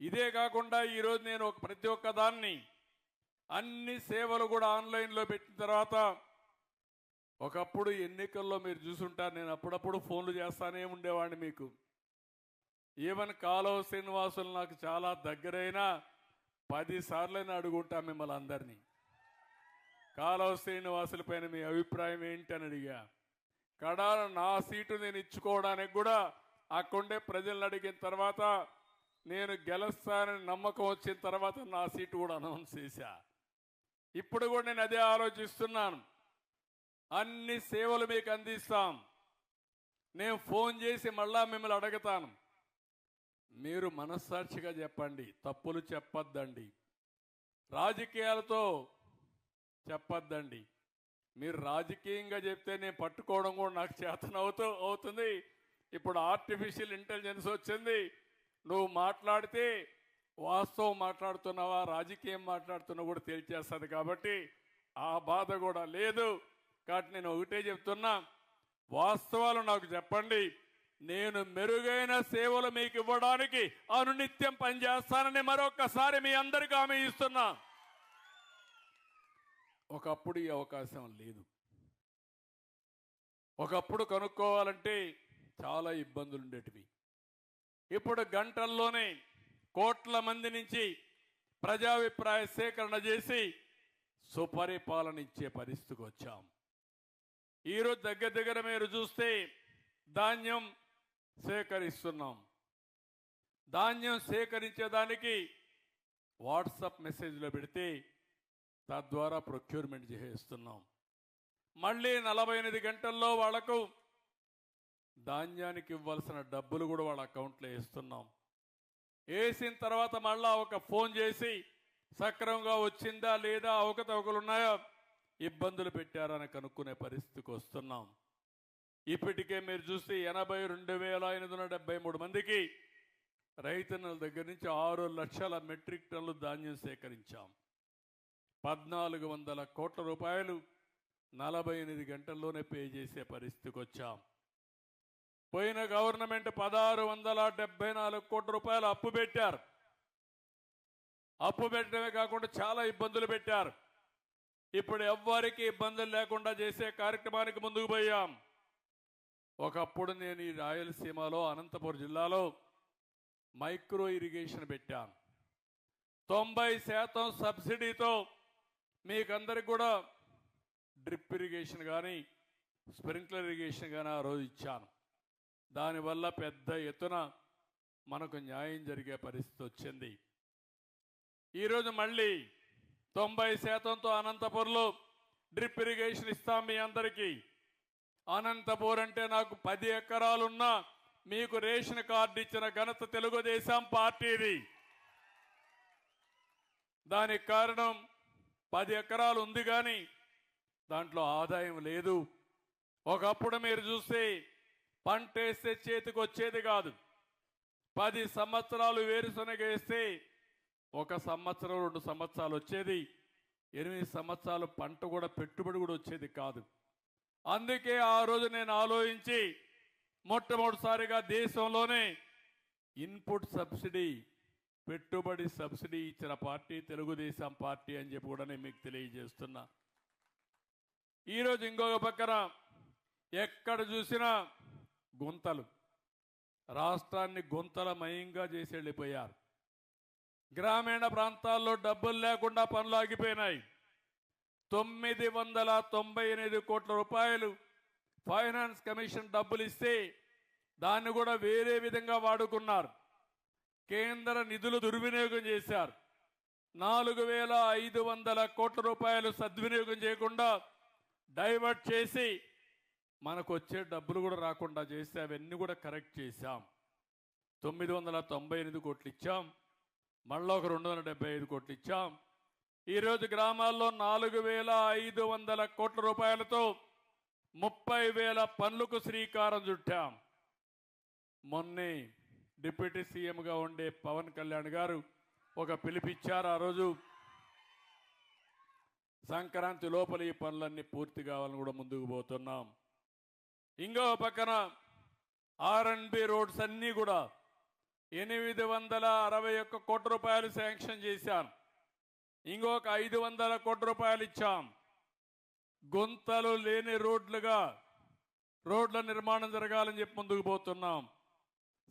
ఇదే కాకుండా ఈరోజు నేను ఒక ప్రతి ఒక్క దాన్ని అన్ని సేవలు కూడా ఆన్లైన్లో పెట్టిన తర్వాత ఒకప్పుడు ఎన్నికల్లో మీరు చూసుంటారు నేను అప్పుడప్పుడు ఫోన్లు చేస్తానే ఉండేవాడిని మీకు. ఈవెన్ కాలువ శ్రీనివాసులు నాకు చాలా దగ్గరైన పదిసార్లైనా అడుగుంటా మిమ్మల్ని అందరినీ. కాలువ శ్రీనివాసుల పైన మీ అభిప్రాయం ఏంటి అని అడిగా. కడాన నా సీటు నేను ఇచ్చుకోవడానికి కూడా అక్కడుండే ప్రజలను అడిగిన తర్వాత నేను గెలుస్తానని నమ్మకం వచ్చిన తర్వాత నా సీటు కూడా అనౌన్స్ చేశా. ఇప్పుడు కూడా నేను అదే ఆలోచిస్తున్నాను. అన్ని సేవలు మీకు అందిస్తాం. నేను ఫోన్ చేసి మళ్ళా మిమ్మల్ని అడుగుతాను. మీరు మనస్సాక్షిగా చెప్పండి. తప్పులు చెప్పొద్దండి. రాజకీయాలతో చెప్పొద్దండి. మీరు రాజకీయంగా చెప్తే నేను పట్టుకోవడం కూడా నాకు చేతనవుతూ అవుతుంది. ఇప్పుడు ఆర్టిఫిషియల్ ఇంటెలిజెన్స్ వచ్చింది. నువ్వు మాట్లాడితే వాస్తవం మాట్లాడుతున్నావా రాజకీయం మాట్లాడుతున్నా కూడా తేల్చేస్తుంది కాబట్టి ఆ బాధ కూడా లేదు. కాబట్టి నేను ఒకటే చెప్తున్నా వాస్తవాలు నాకు చెప్పండి. నేను మెరుగైన సేవలు మీకు ఇవ్వడానికి అనునిత్యం పనిచేస్తానని మరొకసారి మీ అందరికీ హామీ ఇస్తున్నా. ఒకప్పుడు ఈ అవకాశం లేదు. ఒకప్పుడు కనుక్కోవాలంటే చాలా ఇబ్బందులు ఉండేటివి. ఇప్పుడు గంటల్లోనే కోట్ల మంది నుంచి ప్రజాభిప్రాయ సేకరణ చేసి సుపరిపాలన ఇచ్చే పరిస్థితికి వచ్చాం. ఈరోజు దగ్గర దగ్గర మీరు చూస్తే ధాన్యం సేకరిస్తున్నాం. ధాన్యం సేకరించేదానికి వాట్సాప్ మెసేజ్లో పెడితే తద్వారా ప్రొక్యూర్మెంట్ చేస్తున్నాం మళ్ళీ నలభై ఎనిమిది గంటల్లో వాళ్ళకు ధాన్యానికి ఇవ్వాల్సిన డబ్బులు కూడా వాళ్ళ అకౌంట్లో వేస్తున్నాం. వేసిన తర్వాత మళ్ళా ఒక ఫోన్ చేసి సక్రమంగా వచ్చిందా లేదా అవకతవకలు ఉన్నాయా? ఇబ్బందులు పెట్టారని కనుక్కునే పరిస్థితికి వస్తున్నాం. ఇప్పటికే మీరు చూస్తే ఎనభై రెండు వేల ఎనిమిది వందల డెబ్బై మూడు మందికి రైతన్నల దగ్గర నుంచి ఆరు లక్షల మెట్రిక్ టన్నులు ధాన్యం సేకరించాం. పద్నాలుగు వందల కోట్ల రూపాయలు నలభై ఎనిమిది గంటల్లోనే పే చేసే పరిస్థితికి వచ్చాం. పోయిన గవర్నమెంట్ పదహారు వందల డెబ్బై నాలుగు కోట్ల రూపాయలు అప్పు పెట్టారు. అప్పు పెట్టడమే కాకుండా చాలా ఇబ్బందులు పెట్టారు. ఇప్పుడు ఎవ్వరికి ఇబ్బందులు లేకుండా చేసే కార్యక్రమానికి ముందుకు పోయాం. ఒకప్పుడు నేను ఈ రాయలసీమలో అనంతపురం జిల్లాలో మైక్రో ఇరిగేషన్ పెట్టాను తొంభై శాతం సబ్సిడీతో మీకందరికి కూడా డ్రిప్ ఇరిగేషన్ కానీ స్ప్రింక్లర్ ఇరిగేషన్ కానీ ఆ రోజు ఇచ్చాను. దానివల్ల పెద్ద ఎత్తున మనకు న్యాయం జరిగే పరిస్థితి వచ్చింది. ఈరోజు మళ్ళీ తొంభై శాతంతో అనంతపూర్లో డ్రిప్ ఇరిగేషన్ ఇస్తాం మీ అందరికీ. అనంతపూర్ అంటే నాకు పది ఎకరాలున్నా మీకు రేషన్ కార్డు ఇచ్చిన ఘనత తెలుగుదేశం పార్టీది. దానికి కారణం పది ఎకరాలు ఉంది కానీ దాంట్లో ఆదాయం లేదు. ఒకప్పుడు మీరు చూస్తే పంట వేస్తే చేతికి వచ్చేది కాదు. పది సంవత్సరాలు వేరుశనగ వేస్తే ఒక సంవత్సరం రెండు సంవత్సరాలు వచ్చేది. ఎనిమిది సంవత్సరాలు పంట కూడా పెట్టుబడి కూడా వచ్చేది కాదు. అందుకే ఆ రోజు నేను ఆలోచించి మొట్టమొదటిసారిగా దేశంలోనే ఇన్పుట్ సబ్సిడీ పెట్టుబడి సబ్సిడీ ఇచ్చిన పార్టీ తెలుగుదేశం పార్టీ అని చెప్పి కూడా నేను మీకు తెలియజేస్తున్నా. ఈరోజు ఇంకొక పక్కన ఎక్కడ చూసినా గుంతలు. రాష్ట్రాన్ని గుంతలమయంగా చేసి వెళ్ళిపోయారు గ్రామీణ ప్రాంతాల్లో డబ్బులు లేకుండా పనులు ఆగిపోయినాయి. తొమ్మిది వందల తొంభై ఎనిమిది కోట్ల రూపాయలు ఫైనాన్స్ కమిషన్ డబ్బులు ఇస్తే దాన్ని కూడా వేరే విధంగా వాడుకున్నారు. కేంద్ర నిధులు దుర్వినియోగం చేశారు. నాలుగు వేల ఐదు వందల కోట్ల రూపాయలు సద్వినియోగం చేయకుండా డైవర్ట్ చేసి మనకు వచ్చే డబ్బులు కూడా రాకుండా చేస్తే అవన్నీ కూడా కరెక్ట్ చేశాం. తొమ్మిది వందల తొంభై ఎనిమిది కోట్లు ఇచ్చాం మళ్ళీ ఒక రెండు వందల డెబ్బై ఐదు కోట్లు ఇచ్చాం ఈరోజు గ్రామాల్లో నాలుగు వేల ఐదు వందల కోట్ల రూపాయలతో ముప్పై వేల పనులకు శ్రీకారం చుట్టాం. మొన్నే డిప్యూటీ సీఎంగా ఉండే పవన్ కళ్యాణ్ గారు ఒక పిలిపిచ్చారు ఆ రోజు. సంక్రాంతి లోపల ఈ పనులన్నీ పూర్తి కావాలని కూడా ముందుకు పోతున్నాం. ఇంకో పక్కన ఆర్ అండ్ బి రోడ్స్ అన్నీ కూడా ఎనిమిది వందల అరవై ఒక్క కోట్ల రూపాయలు శాంక్షన్ చేశాం. ఇంకొక ఐదు వందల కోట్ల రూపాయలు ఇచ్చాం. గుంతలు లేని రోడ్లుగా రోడ్ల నిర్మాణం జరగాలని చెప్పి ముందుకు పోతున్నాం.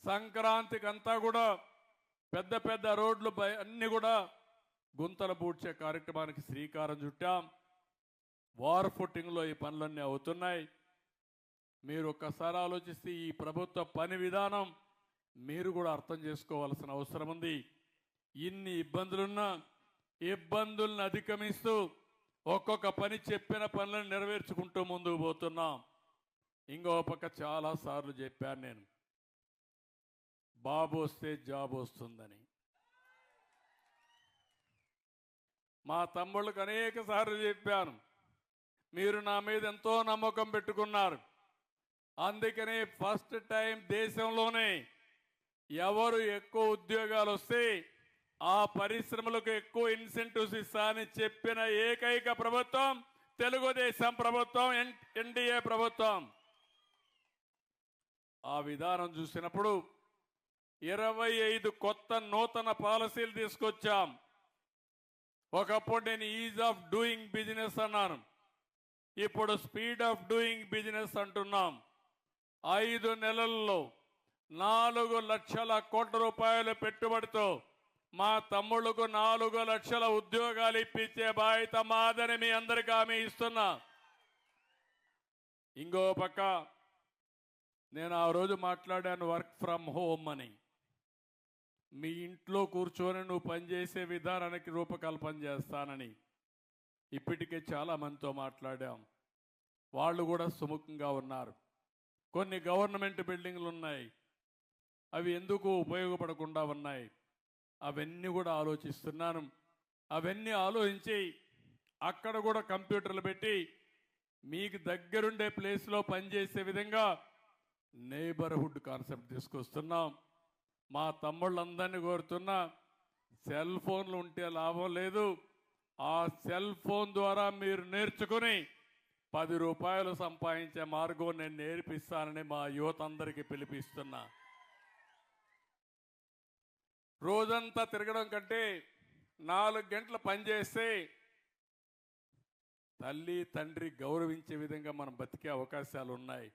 సంక్రాంతికి అంతా కూడా పెద్ద పెద్ద రోడ్లు అన్ని కూడా గుంతలు పూడ్చే కార్యక్రమానికి శ్రీకారం చుట్టాం. వార్ ఫుట్టింగ్లో ఈ పనులన్నీ అవుతున్నాయి. మీరు ఒక్కసారి ఆలోచిస్తే ఈ ప్రభుత్వ పని విధానం మీరు కూడా అర్థం చేసుకోవాల్సిన అవసరం ఉంది. ఇన్ని ఇబ్బందులున్నా ఇబ్బందులను అధిగమిస్తూ ఒక్కొక్క పని చెప్పిన పనులను నెరవేర్చుకుంటూ ముందుకు పోతున్నాం. ఇంకో పక్క చాలా సార్లు చెప్పాను నేను. బాబు వస్తే జాబ్ వస్తుందని. మా తమ్ముళ్ళకు అనేక సార్లు చెప్పాను. మీరు నా మీద ఎంతో నమ్మకం పెట్టుకున్నారు. అందుకనే ఫస్ట్ టైం దేశంలోనే ఎవరు ఎక్కువ ఉద్యోగాలు వస్తే ఆ పరిశ్రమలకు ఎక్కువ ఇన్సెంటివ్స్ ఇస్తా అని చెప్పిన ఏకైక ప్రభుత్వం తెలుగుదేశం ప్రభుత్వం ఎన్- ఎన్డీఏ ప్రభుత్వం. ఆ విధానం చూసినప్పుడు ఇరవై ఐదు కొత్త నూతన పాలసీలు తీసుకొచ్చాం. ఒకప్పుడు నేను ఈజ్ ఆఫ్ డూయింగ్ బిజినెస్ అన్నాను. ఇప్పుడు స్పీడ్ ఆఫ్ డూయింగ్ బిజినెస్ అంటున్నాం. ఐదు నెలల్లో నాలుగు లక్షల కోట్ల రూపాయల పెట్టుబడితో మా తమ్ముళ్ళకు నాలుగు లక్షల ఉద్యోగాలు ఇప్పించే బాధ్యత మాదని మీ అందరికీ హామీ ఇస్తున్నా. ఇంకో పక్క నేను ఆ రోజు మాట్లాడాను వర్క్ ఫ్రమ్ హోమ్ అని. మీ ఇంట్లో కూర్చొని నువ్వు పనిచేసే విధానానికి రూపకల్పన చేస్తానని ఇప్పటికే చాలామందితో మాట్లాడాం. వాళ్ళు కూడా సుముఖంగా ఉన్నారు. కొన్ని గవర్నమెంట్ బిల్డింగ్లు ఉన్నాయి అవి ఎందుకు ఉపయోగపడకుండా ఉన్నాయి? అవన్నీ కూడా ఆలోచిస్తున్నాను. అవన్నీ ఆలోచించి అక్కడ కూడా కంప్యూటర్లు పెట్టి మీకు దగ్గరుండే ప్లేస్లో పనిచేసే విధంగా నేబర్హుడ్ కాన్సెప్ట్ తీసుకొస్తున్నాం. మా తమ్ముళ్ళందరినీ కోరుతున్నా సెల్ ఫోన్లు ఉంటే లాభం లేదు. ఆ సెల్ ఫోన్ ద్వారా మీరు నేర్చుకుని పది రూపాయలు సంపాదించే మార్గం నేను నేర్పిస్తానని మా యువత అందరికీ పిలిపిస్తున్నా. రోజంతా తిరగడం కంటే నాలుగు గంటలు పనిచేస్తే తల్లి తండ్రి గౌరవించే విధంగా మనం బతికే అవకాశాలు ఉన్నాయి.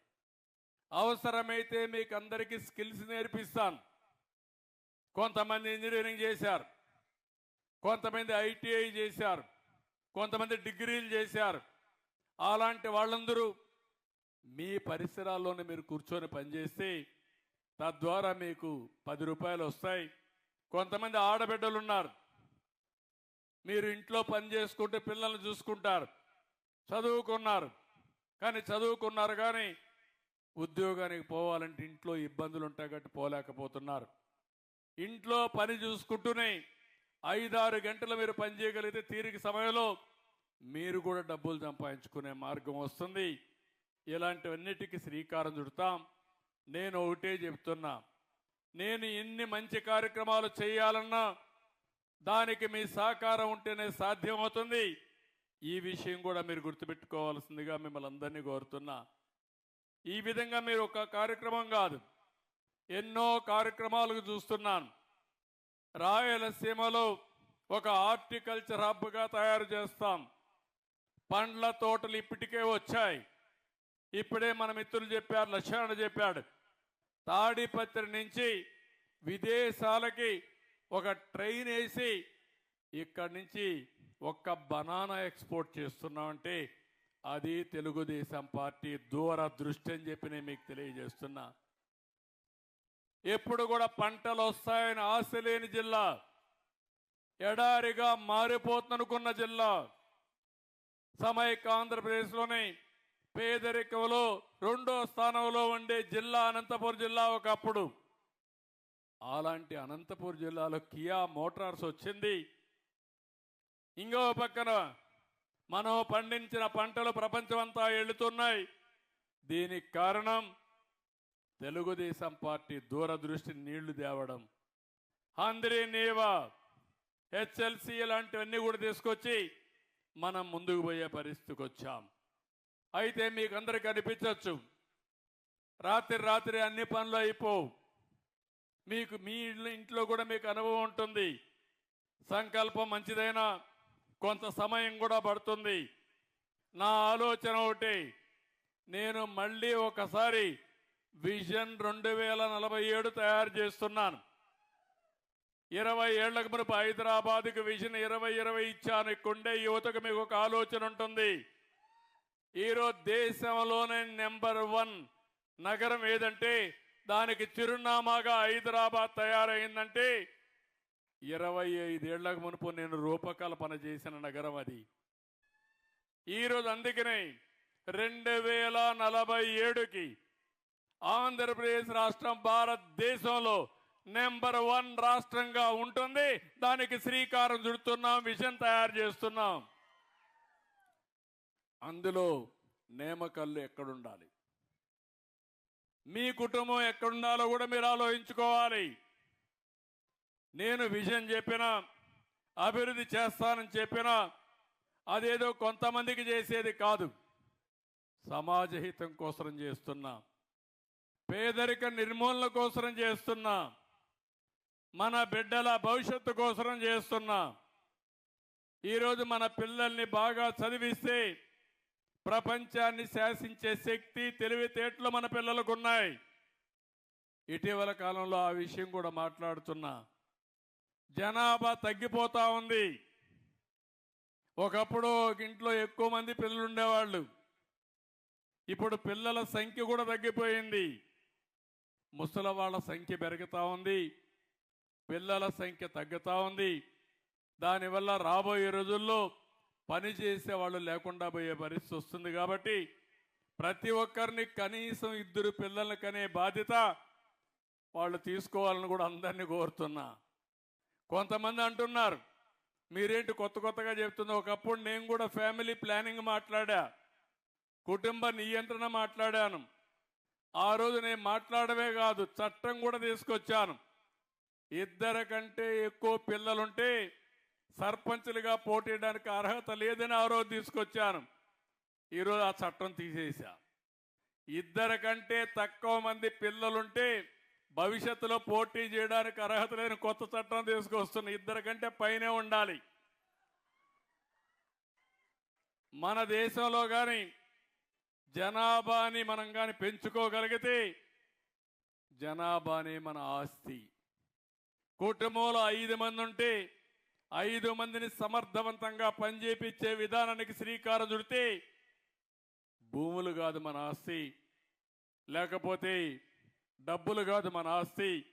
అవసరమైతే మీకు అందరికీ స్కిల్స్ నేర్పిస్తాను. కొంతమంది ఇంజనీరింగ్ చేశారు. కొంతమంది ఐటీఐ చేశారు. కొంతమంది డిగ్రీలు చేశారు. అలాంటి వాళ్ళందరూ మీ పరిసరాల్లోనే మీరు కూర్చొని పనిచేస్తే తద్వారా మీకు పది రూపాయలు వస్తాయి. కొంతమంది ఆడబిడ్డలు ఉన్నారు మీరు ఇంట్లో పని చేసుకుంటే పిల్లల్ని చూసుకుంటారు. చదువుకున్నారు. కానీ చదువుకున్నారు కానీ ఉద్యోగానికి పోవాలంటే ఇంట్లో ఇబ్బందులు ఉంటాయి కాబట్టి పోలేకపోతున్నారు. ఇంట్లో పని చూసుకుంటూనే ఐదారు గంటలు మీరు పని చేయగలిగితే తీరిక సమయంలో మీరు కూడా డబ్బులు సంపాదించుకునే మార్గం వస్తుంది. ఇలాంటివన్నిటికీ శ్రీకారం చుడతాం. నేను ఒకటే చెప్తున్నా. నేను ఎన్ని మంచి కార్యక్రమాలు చేయాలన్నా దానికి మీ సహకారం ఉంటేనే సాధ్యమవుతుంది. ఈ విషయం కూడా మీరు గుర్తుపెట్టుకోవాల్సిందిగా మిమ్మల్ని అందరినీ కోరుతున్నా. ఈ విధంగా మీరు ఒక కార్యక్రమం కాదు ఎన్నో కార్యక్రమాలకు చూస్తున్నాను. రాయలసీమలో ఒక హార్టికల్చర్ హబ్గా తయారు చేస్తాం. పండ్ల తోటలు ఇప్పటికే వచ్చాయి. ఇప్పుడే మన మిత్రులు చెప్పారు లక్ష్మణ చెప్పాడు తాడిపత్రి నుంచి విదేశాలకి ఒక ట్రైన్ వేసి ఇక్కడి నుంచి ఒక్క బనానా ఎక్స్పోర్ట్ చేస్తున్నామంటే అది తెలుగుదేశం పార్టీ దూరదృష్టి అని చెప్పి నేను మీకు తెలియజేస్తున్నా. ఎప్పుడు కూడా పంటలు వస్తాయని ఆశ లేని జిల్లా ఎడారిగా మారిపోతుందనుకున్న జిల్లా. సమైక్య ఆంధ్రప్రదేశ్లోని పేదరికంలో రెండో స్థానంలో ఉండే జిల్లా అనంతపురం జిల్లా ఒకప్పుడు. అలాంటి అనంతపురం జిల్లాలో కియా మోటార్స్ వచ్చింది. ఇంకో పక్కన మనం పండించిన పంటలు ప్రపంచమంతా వెళుతున్నాయి దీనికి కారణం తెలుగుదేశం పార్టీ దూరదృష్టి నీళ్ళు తేవడం. హంద్రీ నీవా హెచ్ఎల్సి లాంటివన్నీ కూడా తీసుకొచ్చి మనం ముందుకు పోయే పరిస్థితికి వచ్చాం అయితే మీకు అందరికి అనిపించవచ్చు రాత్రి రాత్రి అన్ని పనులు అయిపోవు. మీకు మీ ఇంట్లో కూడా మీకు అనుభవం ఉంటుంది. సంకల్పం మంచిదైనా కొంత సమయం కూడా పడుతుంది. నా ఆలోచన ఒకటి నేను మళ్ళీ ఒకసారి విజన్ రెండు వేల నలభై ఏడు తయారు చేస్తున్నాను. ఇరవై ఏళ్ళకు మునుపు హైదరాబాద్కు విజన్ ఇరవై ఇరవై ఇచ్చాను. ఇక్కడుండే యువతకు మీకు ఒక ఆలోచన ఉంటుంది. ఈరోజు దేశంలోనే నెంబర్ వన్ నగరం ఏదంటే దానికి చిరునామాగా హైదరాబాద్ తయారైందంటే ఇరవై ఐదేళ్ళకు మునుపు నేను రూపకల్పన చేసిన నగరం అది. ఈరోజు అందుకనే రెండు వేల నలభై ఏడుకి ఆంధ్రప్రదేశ్ రాష్ట్రం భారతదేశంలో నెంబర్ వన్ రాష్ట్రంగా ఉంటుంది. దానికి శ్రీకారం చుడుతున్నాం విజన్ తయారు చేస్తున్నాం. అందులో నేమకల్లు ఎక్కడుండాలి? మీ కుటుంబం ఎక్కడుండాలో కూడా మీరు ఆలోచించుకోవాలి. నేను విజన్ చెప్పిన అభివృద్ధి చేస్తానని చెప్పిన అదేదో కొంతమందికి చేసేది కాదు. సమాజ హితం కోసం చేస్తున్నా. పేదరిక నిర్మూలన కోసం చేస్తున్నా. మన బిడ్డల భవిష్యత్తు కోసం చేస్తున్నా. ఈరోజు మన పిల్లల్ని బాగా చదివిస్తే ప్రపంచాన్ని శాసించే శక్తి తెలివితేటలు మన పిల్లలకు ఉన్నాయి. ఇటీవల కాలంలో ఆ విషయం కూడా మాట్లాడుతున్నా. జనాభా తగ్గిపోతా ఉంది. ఒకప్పుడు ఇంట్లో ఎక్కువ మంది పిల్లలు ఉండేవాళ్ళు. ఇప్పుడు పిల్లల సంఖ్య కూడా తగ్గిపోయింది. ముసలి వాళ్ళ సంఖ్య పెరుగుతూ ఉంది. పిల్లల సంఖ్య తగ్గుతూ ఉంది. దానివల్ల రాబోయే రోజుల్లో పని చేసే వాళ్ళు లేకుండా పోయే పరిస్థితి వస్తుంది కాబట్టి ప్రతి ఒక్కరిని కనీసం ఇద్దరు పిల్లల్ని కనే బాధ్యత వాళ్ళు తీసుకోవాలని కూడా అందరినీ కోరుతున్నా. కొంతమంది అంటున్నారు మీరేంటి కొత్త కొత్తగా చెప్తున్నా? ఒకప్పుడు నేను కూడా ఫ్యామిలీ ప్లానింగ్ మాట్లాడా కుటుంబ నియంత్రణ మాట్లాడాను. ఆ రోజు నేను మాట్లాడమే కాదు చట్టం కూడా తీసుకొచ్చాను. ఇద్దరు కంటే ఎక్కువ పిల్లలుంటే సర్పంచులుగా పోటీయడానికి అర్హత లేదని ఆ రోజు తీసుకొచ్చాను. ఈరోజు ఆ చట్టం తీసేశా. ఇద్దరు కంటే తక్కువ మంది పిల్లలుంటే భవిష్యత్తులో పోటీ చేయడానికి అర్హత లేని కొత్త చట్టం తీసుకొస్తున్న ఇద్దరు కంటే పైనే ఉండాలి. మన దేశంలో కానీ జనాభాని మనం కానీ పెంచుకోగలిగితే జనాభానే మన ఆస్తి. కుటుంబంలో ఐదు మంది ఉంటే ఐదు మందిని సమర్థవంతంగా పనిచేపించే విధానానికి శ్రీకారం చుడితే భూములు కాదు మన ఆస్తి. లేకపోతే డబ్బులు కాదు మన ఆస్తి.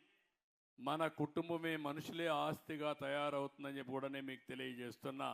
మన కుటుంబమే మనుషులే ఆస్తిగా తయారవుతుందని చెప్పి కూడా నేను మీకు తెలియజేస్తున్నా.